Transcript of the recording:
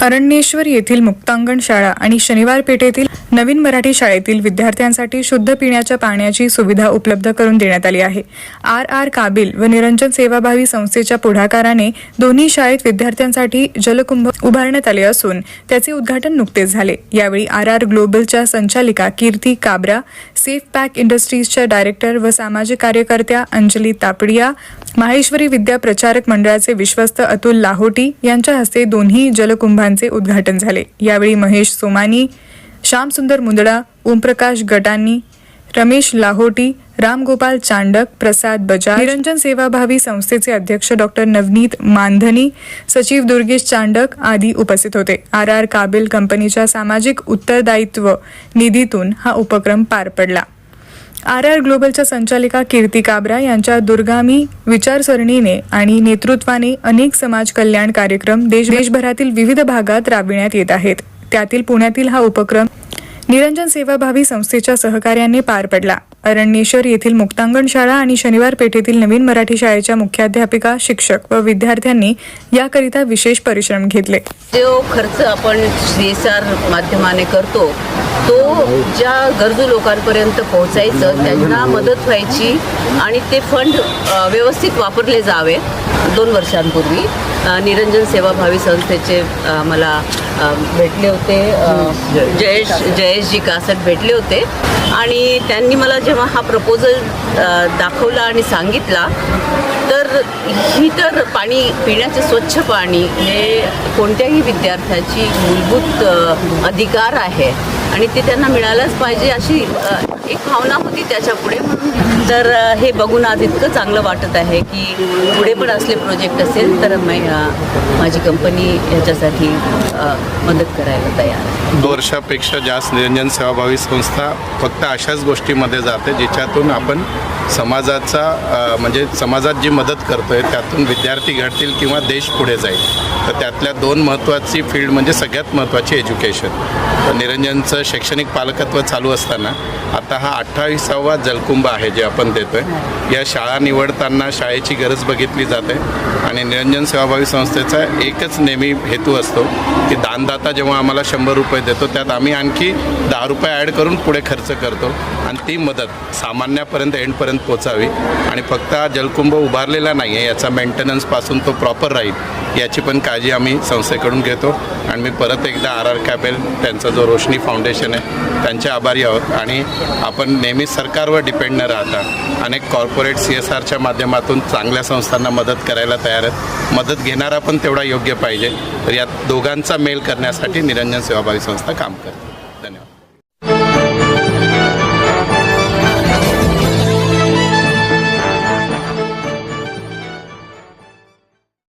अरण्येश्वर येथील मुक्तांगण शाळा आणि शनिवार पेठेतील नवीन मराठी शाळेतील विद्यार्थ्यांसाठी शुद्ध पिण्याच्या पाण्याची सुविधा उपलब्ध करून देण्यात आली आहे. आर. आर. काबिल व निरंजन सेवाभावी संस्थेच्या पुढाकाराने दोन्ही शाळेत विद्यार्थ्यांसाठी जलकुंभ उभारण्यात आले असून त्याचे उद्घाटन नुकतेच झाले. यावेळी आर. आर. ग्लोबलच्या संचालिका कीर्ती काबरा सेफ पॅक इंडस्ट्रीजच्या डायरेक्टर व सामाजिक कार्यकर्त्या अंजली तापडिया माहेश्वरी विद्या प्रचारक मंडळाचे विश्वस्त अतुल लाहोटी यांच्या हस्ते दोन्ही जलकुंभांचे उद्घाटन झाले. यावेळी महेश सोमानी श्यामसुंदर मुंदडा ओमप्रकाश गटांनी रमेश लाहोटी रामगोपाल चांडक प्रसाद बजाज निरंजन सेवाभावी संस्थेचे अध्यक्ष डॉक्टर नवनीत मानधनी सचिव दुर्गेश चांडक आदी उपस्थित होते. आर आर काबिल कंपनीच्या सामाजिक उत्तरदायित्व निधीतून हा उपक्रम पार पडला. आर आर ग्लोबलच्या संचालिका कीर्ती काबरा यांच्या दुर्गामी विचारसरणीने आणि नेतृत्वाने अनेक समाज कल्याण कार्यक्रम देश देशभरातील विविध भागात राबविण्यात येत आहेत. त्यातील पुण्यातील हा उपक्रम निरंजन सेवाभावी संस्थेच्या सहकार्याने पार पडला. अरण्येश्वर येथील मुक्तांगण शाळा आणि शनिवार पेठेतील नवीन मराठी शाळेच्या मुख्याध्यापिका शिक्षक व विद्यार्थ्यांनी याकरिता विशेष परिश्रम घेतले. जो खर्च आपण सी एस आर माध्यमाने करतो. तो ज्या गरजू लोकांपर्यंत पोहोचायचं त्यांना मदत व्हायची आणि ते फंड व्यवस्थित वापरले जावे. दोन वर्षांपूर्वी निरंजन सेवाभावी संस्थेचे मला भेटले होते जयेश जयेशजी कासट भेटले होते. आणि त्यांनी मला जेव्हा हा प्रपोजल दाखवला आणि सांगितला तर ही तर पाणी पिण्याचे स्वच्छ पाणी हे कोणत्याही विद्यार्थ्याची मूलभूत अधिकार आहे. आणि ते त्यांना मिळालंच पाहिजे अशी एक भावना होती त्याच्या पुढे तर हे बघून आज इतकं चांगलं वाटत आहे की पुढे पण असले प्रोजेक्ट असेल तर माझी कंपनी याच्यासाठी मदत करायला तयार वर्षापेक्षा जास्त निरंजन सेवाभावी संस्था फक्त अशाच गोष्टीमध्ये जाते ज्याच्यातून आपण समाजाचा म्हणजे समाजात जी मदत करतोय त्यातून विद्यार्थी घडतील किंवा देश पुढे जाईल. तर त्यातल्या दोन महत्त्वाची फील्ड म्हणजे सगळ्यात महत्त्वाची एज्युकेशन तर निरंजनचं शैक्षणिक पालकत्व चालू असताना आता हा अठ्ठावीसावा जलकुंभ आहे जे आपण देतोय. या शाळा निवडताना शाळेची गरज बघितली जाते आणि निरंजन सेवाभावी संस्थेचा एकच नेहमी हेतू असतो की दानदाता जेव्हा आम्हाला शंभर रुपये देतो त्यात आम्ही आणखी दहा रुपये ॲड करून पुढे खर्च करतो. आणि ती मदत सामान्यापर्यंत एंडपर्यंत पोचावी आणि फक्त हा जलकुंभ उभारलेला नाही आहे याचा मेंटेनन्सपासून तो प्रॉपर राहील याची पण काळजी आम्ही संस्थेकडून घेतो. आणि मी परत एकदा आर आर कॅबेल त्यांचा जो रोशनी फाउंडेशन आहे त्यांचे आभारी आहोत. आणि आपण नेहमी सरकारवर डिपेंड न राहता अनेक कॉर्पोरेट सी एस आरच्या माध्यमातून चांगल्या संस्थांना मदत करायला तयार आहेत. मदत घेणारा पण तेवढा योग्य पाहिजे. तर यात दोघांचा मेल करण्यासाठी निरंजन सेवाभावी संस्था काम करते. धन्यवाद.